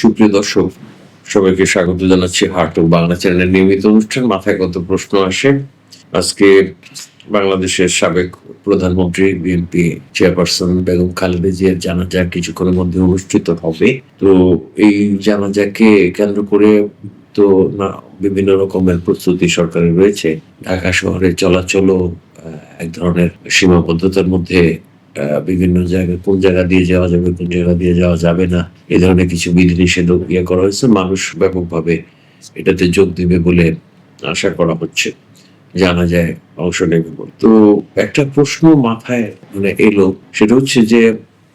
সুপ্রিয় দর্শক, সবাইকে স্বাগত জানাচ্ছি হার্ট ও বাংলা চ্যানেলের নিয়মিত অনুষ্ঠান। মাথায় কত প্রশ্ন আসে? আজকে বাংলাদেশের সাবেক প্রধানমন্ত্রী, বিএনপি চেয়ারপারসন বেগম খালেদা জিয়ার জানাজা কিছুক্ষণের মধ্যে অনুষ্ঠিত হবে। তো এই জানাজাকে কেন্দ্র করে তো না বিভিন্ন রকমের প্রস্তুতি সরকারের রয়েছে। ঢাকা শহরে চলাচলও এক ধরনের সীমাবদ্ধতার মধ্যে বিভিন্ন জায়গায় কোন জায়গা দিয়ে যাওয়া যাবে, কোন জায়গা দিয়ে যাওয়া যাবে না এই ধরনের কিছু বিধিনিষেধ ইয়ে করা হয়েছে। মানুষ ব্যাপকভাবে এটাতে যোগ দিবে বলে আশা করা হচ্ছে, জানা যায়, অংশ নেবে তো একটা প্রশ্ন মাথায় মানে এলো, সেটা হচ্ছে যে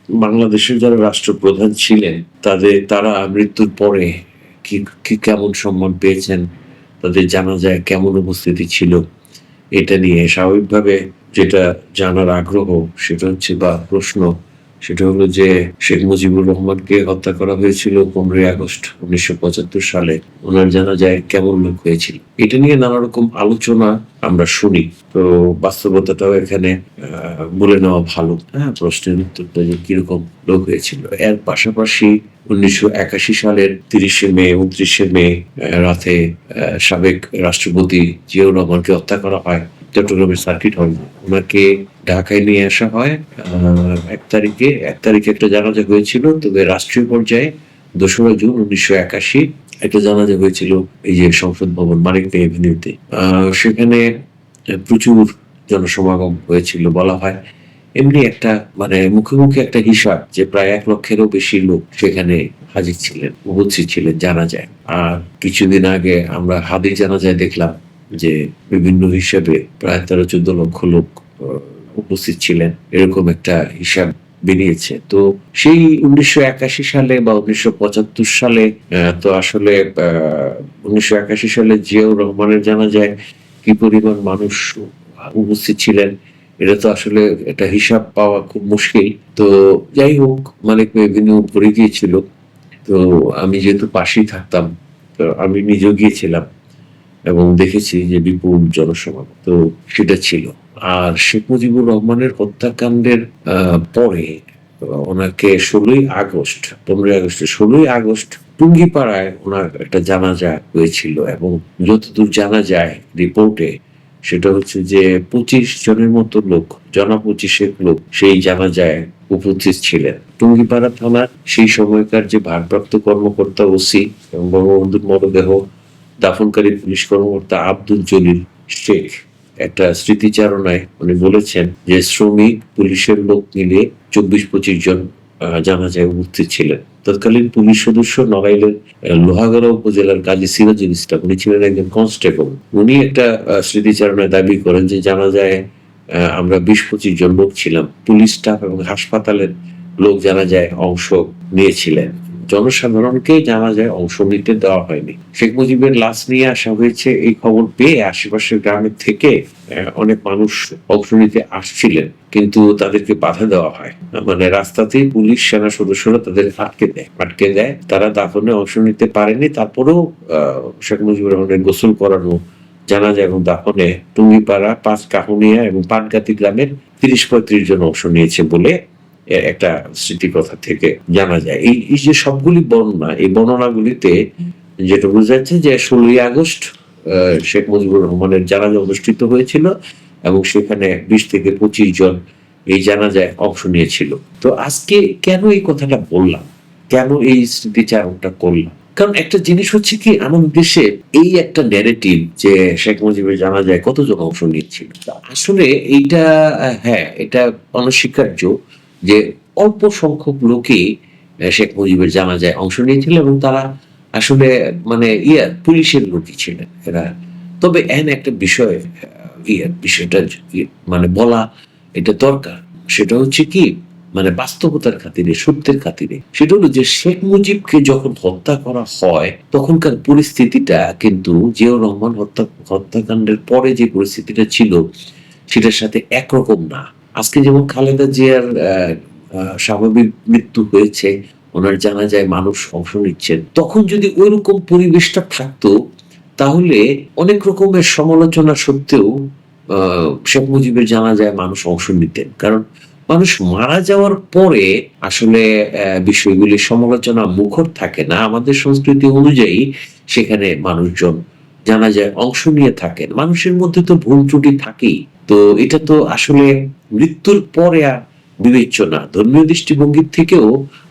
বাংলাদেশের যারা রাষ্ট্রপ্রধান ছিলেন, তাদের, তারা মৃত্যুর পরে কি কি কেমন সম্মান পেয়েছেন? তাদের জানা যায় কেমন উপস্থিতি ছিল? এটা নিয়ে স্বাভাবিকভাবে যেটা জানার আগ্রহ সেটা হচ্ছে বা প্রশ্ন সেটা হলো যে শেখ মুজিবুর রহমানকে হত্যা করা হয়েছিল পনেরোই আগস্ট উনিশশো পঁচাত্তর সালে। ওনার জানা যায় কেমন লোক হয়েছিল? এটা নিয়ে নানা রকম আলোচনা আমরা শুনি। তো বাস্তবতাটাও এখানে বলে নেওয়া ভালো। হ্যাঁ প্রশ্নের উত্তরটা যে কীরকম লোক হয়েছিল। এর পাশাপাশি উনিশশো একাশি সালের তিরিশে মে, উনত্রিশে মে রাতে সাবেক রাষ্ট্রপতি জিয়াউর রহমানকে হত্যা করা হয়। চট্টগ্রামের সার্কিট হল ওনাকে ঢাকায় নিয়ে আসা হয় এক তারিখে এক তারিখে একটা জানাজা হয়েছিল, তবে রাষ্ট্রীয় পর্যায়ে দোসরা জুন উনিশশো একাশি একটা জানাজা হয়েছিল এই যে সংসদ ভবন মানিক এভিনিউতে। সেখানে প্রচুর জনসমাগম হয়েছিল বলা হয়। এমনি একটা মানে মুখে মুখে একটা হিসাব যে প্রায় এক লক্ষেরও বেশি লোক সেখানে হাজির ছিলেন, উপস্থিত ছিলেন জানা যায় আর কিছুদিন আগে আমরা হাদি জানা যায় দেখলাম যে বিভিন্ন হিসাবে প্রায় তেরো, চোদ্দ লক্ষ লোক উপস্থিত ছিলেন, এরকম একটা হিসাব বেরিয়েছে। তো সেই উনিশশো একাশি সালে বা উনিশশো পঁচাত্তর সালে তো আসলে উনিশশো একাশি সালে জিয়াউর রহমানের জানা যায় কি পরিমাণ মানুষ উপস্থিত ছিলেন, এটা তো আসলে একটা হিসাব পাওয়া খুব মুশকিল। তো যাই হোক মানে মেহবিনু পড়ে গিয়েছিল। তো আমি যেহেতু পাশেই থাকতাম, তো আমি নিজেও গিয়েছিলাম। এবং দেখেছি যে বিপুল জনসমাগম তো সেটা ছিল। আর শেখ মুজিবুর রহমানের হত্যাকাণ্ডের পরে, ওনাকে ষোলোই আগস্ট, পনেরোই আগস্ট, ষোলোই আগস্ট টুঙ্গিপাড়ায় ওনার একটা জানাজা হয়েছিল এবং যতদূর জানা যায় রিপোর্টে, সেটা হচ্ছে যে পঁচিশ জনের মতো লোক, জনা পঁচিশের লোক সেই জানাজায় উপস্থিত ছিলেন। টুঙ্গিপাড়া থানার সেই সময়কার যে ভারপ্রাপ্ত কর্মকর্তা ওসি এবং বঙ্গবন্ধুর মরদেহ দাফনকারী পুলিশ কর্মকর্তা আব্দুল জলিল শেখ একটা স্মৃতিচারণায় উনি বলেছেন যে শ্রমিক, পুলিশের লোক মিলে চব্বিশ পঁচিশ জন জানাজায় উপস্থিত ছিলেন। তৎকালীন পুলিশ সদস্য নড়াইলের লোহাগড়া উপজেলার কাজী সিরাজুল ইসলাম, উনি ছিলেন একজন কনস্টেবল। উনি একটা স্মৃতিচারণায় দাবি করেন যে জানা যায় আমরা বিশ পঁচিশ জন লোক ছিলাম। পুলিশ স্টাফ এবং হাসপাতালের লোক জানা যায় অংশ নিয়েছিলেন। জনসাধারণকে জানা যায় অংশ নিতে দেওয়া হয়নি। শেখ মুজিবের লাশ নিয়ে আসা হয়েছে এই খবর পেয়ে আশেপাশের গ্রামের থেকে অনেক মানুষ অংশ নিতে আসছিলেন, কিন্তু তাদেরকে বাধা দেওয়া হয়। মানে রাস্তাতেই পুলিশ, সেনা সদস্যরা তাদের আটকে দেয়। আটকে দেয়, তারা দাফনে অংশ নিতে পারেনি। তারপরেও শেখ মুজিবুর রহমানের গোসল করানো জানা যায় এবং দাফনে টুঙ্গিপাড়া, পাঁচ কাহুনিয়া এবং পাটগাতি গ্রামের তিরিশ পঁয়ত্রিশ জন অংশ নিয়েছে বলে একটা স্মৃতিকথা থেকে জানা যায়। এই যে সবগুলি বর্ণনা, এই বর্ণনাগুলিতে যেটা বোঝা যাচ্ছে যে ষোলোই আগস্ট শেখ মুজিবুর রহমানের জানাজা অনুষ্ঠিত হয়েছিল এবং সেখানে বিশ থেকে পঁচিশ জন এই জানাজায় অংশ নিয়েছিল। তো আজকে কেন এই কথাটা বললাম? কেন এই স্মৃতিচারণটা করলাম? কারণ একটা জিনিস হচ্ছে কি, আমাদের দেশে এই একটা ন্যারেটিভ যে শেখ মুজিবের জানা যায় কতজন অংশ নিচ্ছিল আসলে এইটা হ্যাঁ এটা অনস্বীকার্য। যে অল্প সংখ্যক লোকই শেখ মুজিবের জানা যায় অংশ নিয়েছিল এবং তারা আসলে মানে ইয়া পুলিশের লোকই ছিলেন এরা। তবে এন একটা বিষয় আহ, ইয়া বিষয়টা মানে বলা এটা দরকার। সেটা হচ্ছে কি মানে বাস্তবতার খাতিরে সত্যের খাতিরে। সেটা হলো যে শেখ মুজিবকে যখন হত্যা করা হয় তখনকার পরিস্থিতিটা কিন্তু জিয়াউর রহমান হত্যা হত্যাকাণ্ডের পরে যে পরিস্থিতিটা ছিল সেটার সাথে একরকম না। আজকে যেমন খালেদা জিয়ার স্বাভাবিক মৃত্যু হয়েছে, ওনার জানা যায় মানুষ অংশ নিচ্ছেন তখন যদি ওইরকম পরিবেশটা থাকতো, তাহলে অনেক রকমের সমালোচনা সত্ত্বেও শেখ মুজিবের জানা যায় মানুষ অংশ নিতেন। কারণ মানুষ মারা যাওয়ার পরে আসলে বিষয়গুলি সমালোচনা মুখর থাকে না। আমাদের সংস্কৃতি অনুযায়ী সেখানে মানুষজন জানা যায় অংশ নিয়ে থাকেন। মানুষের মধ্যে তো ভুল ত্রুটি থাকেই। তো এটা তো আসলে মৃত্যুর পরে আর বিবেচ্য না। ধর্মীয় দৃষ্টিভঙ্গির থেকেও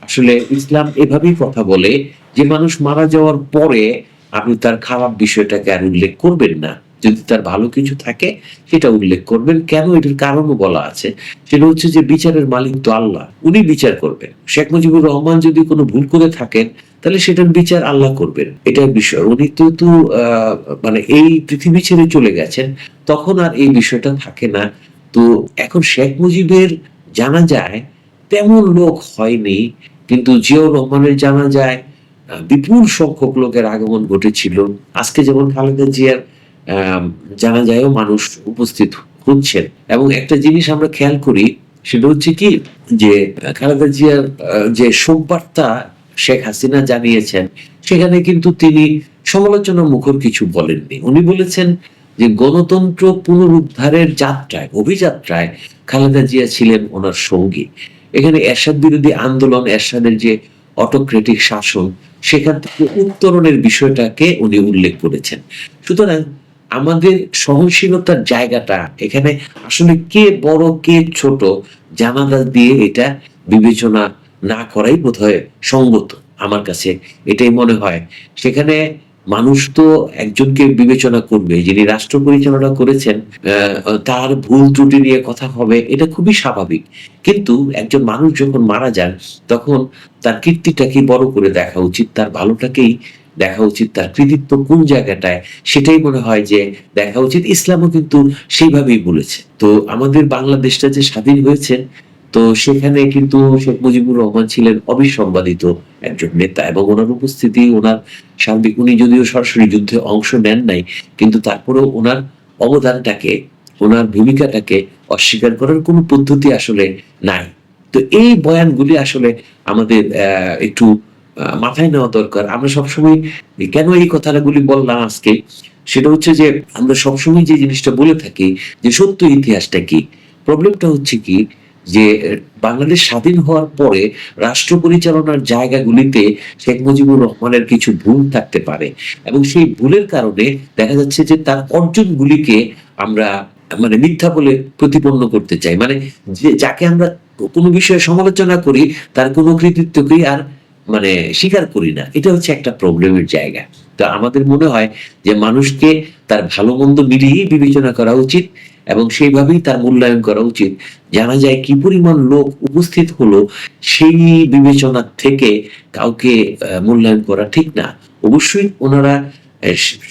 আসলে ইসলাম এভাবেই কথা বলে যে মানুষ মারা যাওয়ার পরে আপনি তার খারাপ বিষয়টাকে আর উল্লেখ করবেন না। যদি তার ভালো কিছু থাকে, সেটা উল্লেখ করবেন। কেন এটার কারণও বলা আছে? সেটা হচ্ছে যে বিচারের মালিক তো আল্লাহ, উনি বিচার করবেন। শেখ মুজিবুর রহমান যদি কোনো ভুল করে থাকেন, তাহলে সেটার বিচার আল্লাহ করবেন। এটাই বিষয়। উনি তো তো মানে এই পৃথিবী ছেড়ে চলে গেছেন, তখন আর এই বিষয়টা থাকে না। তো এখন শেখ মুজিবের জানা যায় তেমন লোক হয়নি, কিন্তু জিয়াউর রহমানের জানা যায় বিপুল সংখ্যক লোকের আগমন ঘটেছিল। আজকে যেমন খালেদা জিয়ার জানা যায়ও মানুষ উপস্থিত হচ্ছেন। এবং একটা জিনিস আমরা খেয়াল করি, সেটা হচ্ছে কি, যে খালেদা জিয়ার যে শোক শেখ হাসিনা জানিয়েছেন, সেখানে কিন্তু তিনি সমালোচনা মুখর কিছু বলেননি। উনি বলেছেন যে গণতন্ত্র পুনরুদ্ধারের যাত্রায়, অভিযাত্রায় খালেদা জিয়া ছিলেন ওনার সঙ্গী। এখানে এরশাদ বিরোধী আন্দোলন, এরশাদের যে অটোক্রেটিক শাসন, সেখান থেকে উত্তরণের বিষয়টাকে উনি উল্লেখ করেছেন। সুতরাং আমাদের সহনশীলতার জায়গাটা এখানে আসলে কে বড়, কে ছোট, জানালা দিয়ে এটা বিবেচনা না করাই বোধহয় সঙ্গত। আমার কাছে এটাই মনে হয়। সেখানে মানুষ তো একজনকে বিবেচনা করবে, যিনি রাষ্ট্র পরিচালনা করেছেন তার ভুল ত্রুটি নিয়ে কথা হবে, এটা খুবই স্বাভাবিক। কিন্তু একজন মানুষ যখন মারা যান, তখন তার কীর্তিটাকে বড় করে দেখা উচিত, তার ভালোটাকেই দেখা উচিত, তার কৃতিত্ব কোন জায়গাটায়, সেটাই মনে হয় যে দেখা উচিত। ইসলামও কিন্তু সেইভাবেই বলেছে। তো আমাদের বাংলাদেশটা যে স্বাধীন হয়েছে তো সেখানে কিন্তু শেখ মুজিবুর রহমান ছিলেন অবিসংবাদিত একজন নেতা এবং ওনার উপস্থিতি, ওনার সার্বিক, উনি যদিও সরাসরি যুদ্ধে অংশ নেন নাই, কিন্তু তারপরেও ওনার অবদানটাকে, ওনার ভূমিকাটাকে অস্বীকার করার কোনো পদ্ধতি আসলে নাই। তো এই বয়ানগুলি আসলে আমাদের একটু মাথায় নেওয়া দরকার। আমরা সবসময় কেন এই কথাগুলি বললাম আজকে? সেটা হচ্ছে যে, আমরা সবসময় যে জিনিসটা বলে থাকি যে সত্য ইতিহাসটা কি? প্রবলেমটা হচ্ছে কি যে, বাংলাদেশ স্বাধীন হওয়ার পরে রাষ্ট্র পরিচালনার জায়গাগুলিতে শেখ মুজিবুর রহমানের কিছু ভুল থাকতে পারে এবং সেই ভুলের কারণে দেখা যাচ্ছে যে তার অর্জনগুলিকে আমরা মানে মিথ্যা বলে প্রতিপন্ন করতে চাই। মানে যে, যাকে আমরা কোনো বিষয়ে সমালোচনা করি, তার কোনো কৃতিত্বকেই আর মানে স্বীকার করি না। এটা হচ্ছে একটা প্রবলেমের জায়গা। তো আমাদের মনে হয় যে মানুষকে তার ভালো মন্দ মিলিয়েই বিবেচনা করা উচিত এবং সেইভাবেই তার মূল্যায়ন করা উচিত। জানা যায় কি পরিমাণ লোক উপস্থিত হলো সেই বিবেচনা থেকে কাউকে মূল্যায়ন করা ঠিক না। অবশ্যই ওনারা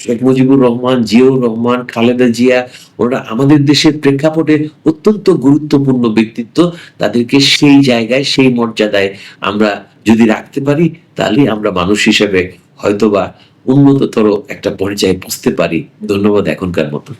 শেখ মুজিবুর রহমান, জিয়াউর রহমান, খালেদা জিয়া, ওনারা আমাদের দেশের প্রেক্ষাপটে অত্যন্ত গুরুত্বপূর্ণ ব্যক্তিত্ব। তাদেরকে সেই জায়গায়, সেই মর্যাদায় আমরা যদি রাখতে পারি, তাহলে আমরা মানুষ হিসেবে হয়তোবা উন্নততর একটা পর্যায়ে পৌঁছতে পারি। ধন্যবাদ এখনকার মতো।